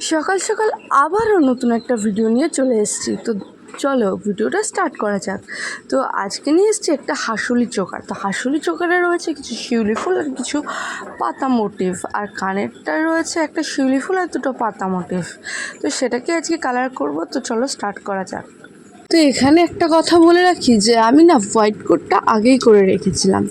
সকাল সকাল আবারও নতুন একটা ভিডিও নিয়ে চলে এসেছি। তো চলো ভিডিওটা স্টার্ট করা যাক। তো আজকে নিয়ে এসছি একটা হাসুলি চোকার। তো হাসুলি চোকারে রয়েছে কিছু শিউলি ফুল আর কিছু পাতা মোটিভ আর কানেরটা রয়েছে একটা শিউলি ফুল আর দুটো পাতা মোটিভ তো সেটাকে আজকে কালার করব। তো চলো স্টার্ট করা যাক। তো এখানে একটা কথা বলে রাখি যে, আমি না হোয়াইট কোটটা আগেই করে রেখেছিলাম।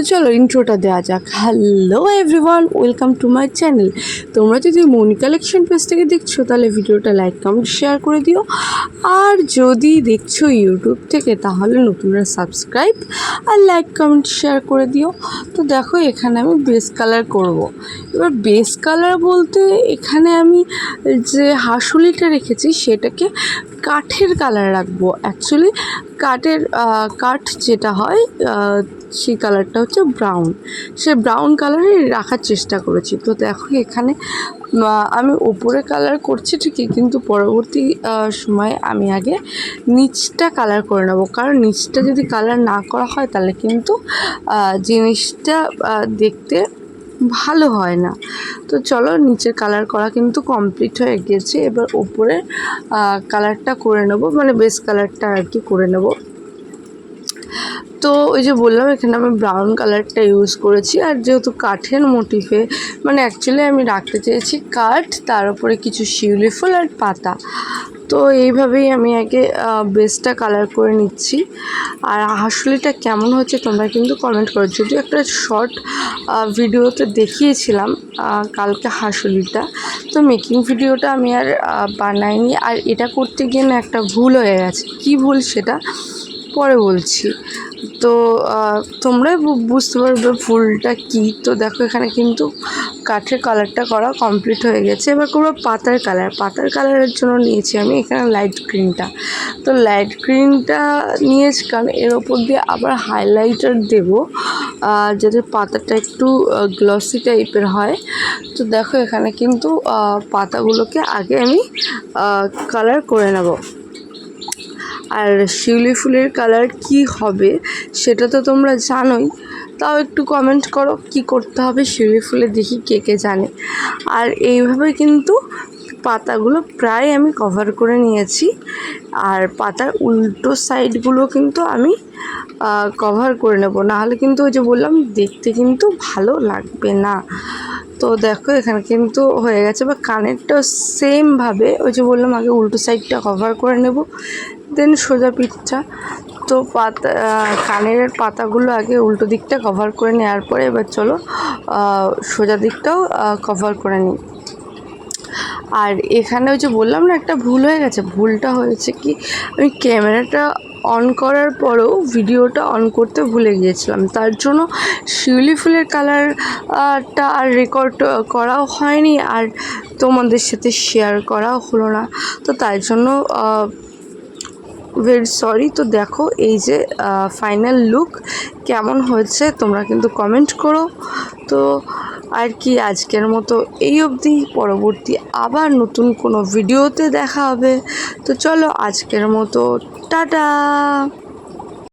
তো চলো ইন্ট্রোটা দেওয়া যাক। Hello everyone welcome to my channel তোমরা যদি মনি কালেকশন পেজ থেকে দেখছ, তাহলে ভিডিওটা লাইক কমেন্ট শেয়ার করে দিও। আর যদি দেখছ ইউটিউব থেকে, তাহলে নতুনরা সাবস্ক্রাইব আর লাইক কমেন্ট শেয়ার করে দিও। তো দেখো, এখানে আমি বেস কালার করব। এবার বেস কালার বলতে এখানে আমি যে হাসুলিটা রেখেছি সেটাকে কাঠের কালার রাখব। অ্যাকচুয়ালি কাঠের কাঠ যেটা হয় সেই কালারটা হচ্ছে ব্রাউন সে ব্রাউন কালারে রাখার চেষ্টা করেছি। তো দেখো এখানে আমি ওপরে কালার করছি ঠিকই, কিন্তু পরবর্তী সময়ে আমি আগে নিচটা কালার করে নেব। কারণ নিচটা যদি কালার না করা হয়, তাহলে কিন্তু জিনিসটা দেখতে ভালো হয় না। তো চলো নিচের কালার করা কিন্তু কমপ্লিট হয়ে গেছে। এবার ওপরে কালারটা করে নেব মানে বেস কালারটা আর কি করে নেব। তো ওই যে বললাম, এখানে আমি ব্রাউন কালারটা ইউজ করেছি। আর যেহেতু কাঠের মোটিফে মানে অ্যাকচুয়ালি আমি রাখতে চেয়েছি কাঠ, তার উপরে কিছু শিউলি ফুল আর পাতা। তো এইভাবেই আমি আগে বেসটা কালার করে নিচ্ছি। আর হাসুলিটা কেমন হচ্ছে তোমরা কিন্তু কমেন্ট করো। যদি একটা শর্ট ভিডিওতে দেখিয়েছিলাম কালকে হাসুলিটা। তো মেকিং ভিডিওটা আমি আর বানাইনি। আর এটা করতে গিয়ে না একটা ভুল হয়ে গেছে। কি ভুল সেটা? পরে বলছি। তো তোমরাই বুঝতে পারবে ফুলটা কি। তো দেখো এখানে কিন্তু কাঠের কালারটা করা কমপ্লিট হয়ে গেছে। এবার করব পাতার কালার পাতার কালারের জন্য নিয়েছি আমি এখানে লাইট গ্রিনটা তো লাইট গ্রিনটা নিয়েছি কারণ এর ওপর দিয়ে আবার হাইলাইটার দেবো। যাতে পাতাটা একটু গ্লসি টাইপের হয়। তো দেখো এখানে কিন্তু পাতাগুলোকে আগে আমি কালার করে নেব। আর শিউলি ফুলের কালার কি হবে সেটা তো তোমরা জানোই। তাও একটু কমেন্ট করো, কি করতে হবে শিউলি ফুলে দেখি কে কে জানে। আর এইভাবে কিন্তু পাতাগুলো প্রায় আমি কভার করে নিয়েছি। আর পাতার উল্টো সাইডগুলো কিন্তু আমি কভার করে নেব। নাহলে কিন্তু ওই যে বললাম, দেখতে কিন্তু ভালো লাগবে না। তো দেখো, এখানে কিন্তু হয়ে গেছে। বা কানেরটাও সেমভাবে ওই যে বললাম আগে উল্টো সাইডটা কভার করে নেব। দেন সোজা পিঠটা। তো পাতা কানের পাতাগুলো আগে উল্টো দিকটা কভার করে নেওয়ার পরে এবার চলো সোজা দিকটাও কভার করে নিই। আর এখানে ওই যে বললাম না, একটা ভুল হয়ে গেছে। ভুলটা হয়েছে কি, আমি ক্যামেরাটা অন করার পরেও ভিডিওটা অন করতে ভুলে গিয়েছিলাম। তার জন্য শিউলি ফুলের কালারটা আর রেকর্ড করাও হয়নি। আর তোমাদের সাথে শেয়ার করাও হলো না। তো তাই জন্য ভেরি সরি তো দেখো এই যে ফাইনাল লুক কেমন হয়েছে তোমরা কিন্তু কমেন্ট করো। তো আর কি আজকের মতো এই অবধি, পরবর্তী আবার নতুন কোনো ভিডিওতে দেখা হবে। তো চলো আজকের মতো, টাটা!